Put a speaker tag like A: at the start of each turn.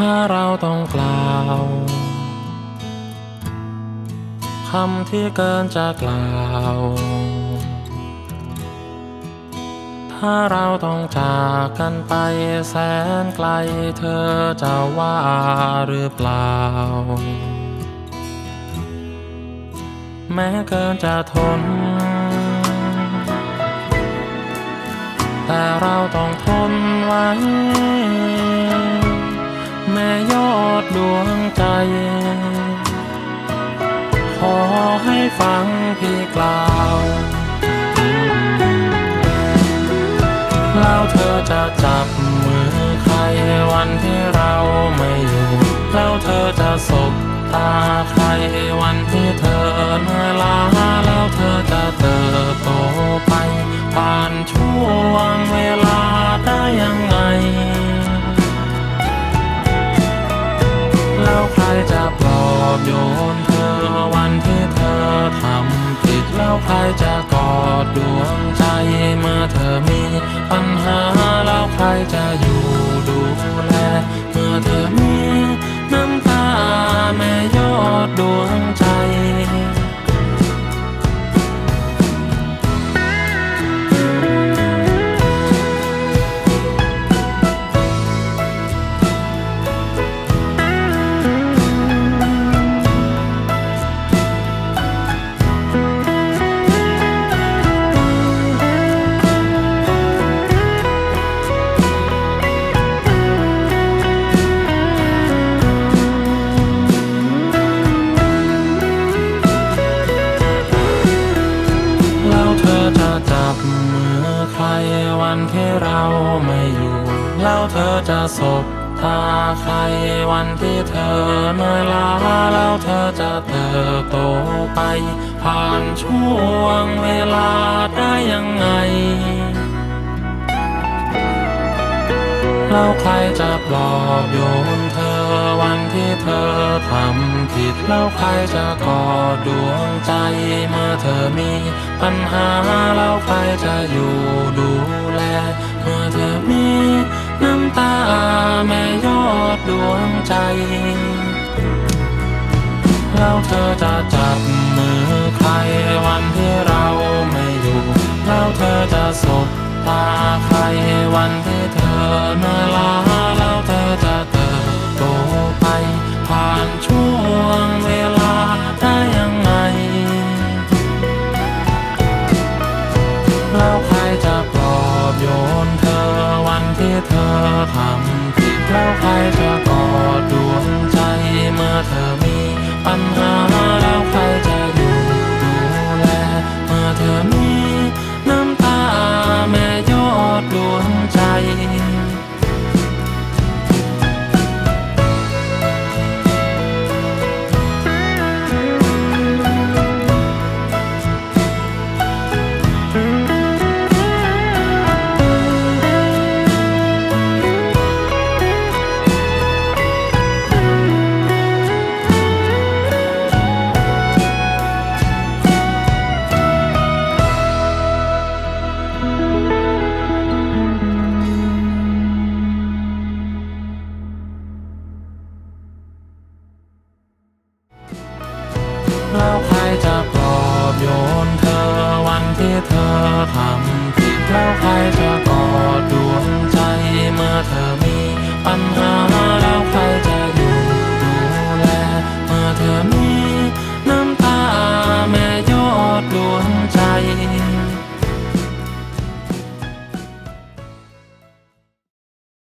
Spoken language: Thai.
A: ถ้าเราต้องกล่าวคำที่เกินจะกล่าว ถ้าเราต้องจากกันไปแสนไกลเธอจะว่าหรือเปล่า แม้เกินจะทน แต่เราต้องทนไว้ ยอดดวงใจ ขอให้ฟังพี่กล่าวแล้วเธอจะจับมือใครวันที่เราไม่อยู่ แล้วเธอจะสบตาใครวันที่เธอเหนื่อย โยนเธอวันที่เธอทำผิดแล้วใครจะกอดดวงใจเมื่อเธอมีปัญหาแล้วใครจะอยู่ดูแลเมื่อเธอมีน้ำตาแม่ยอดดวงใจ วันที่เราไม่อยู่แล้วเธอจะสบตาใครวันที่เธอเมื่อลาแล้วเธอจะเติบโตไป ผ่านช่วงเวลาได้ยังไง แล้วใครจะปลอบโยนเธอ วันที่เธอทำผิดแล้วใครจะกอดดวงใจเมื่อเธอมีปัญหาแล้วใครจะอยู่ดูแล เมื่อเธอมีน้ำตาแม่ยอดดวงใจ แล้วเธอจะจับมือใครวันที่เราไม่อยู่ แล้วเธอจะสบตาใครวันที่เธอเหนื่อลา เธอคำที่แล้วใครจะกอดดวงใจเมื่อเธอมีปัญหาแล้วใครจะอยู่ดูแลเมื่อเธอมีน้ำตาแม่ยอดดวงใจ แล้วใครจะปลอบโยนเธอวันที่เธอทำผิดแล้วใครจะกอดดวงใจเมื่อเธอมีปัญหา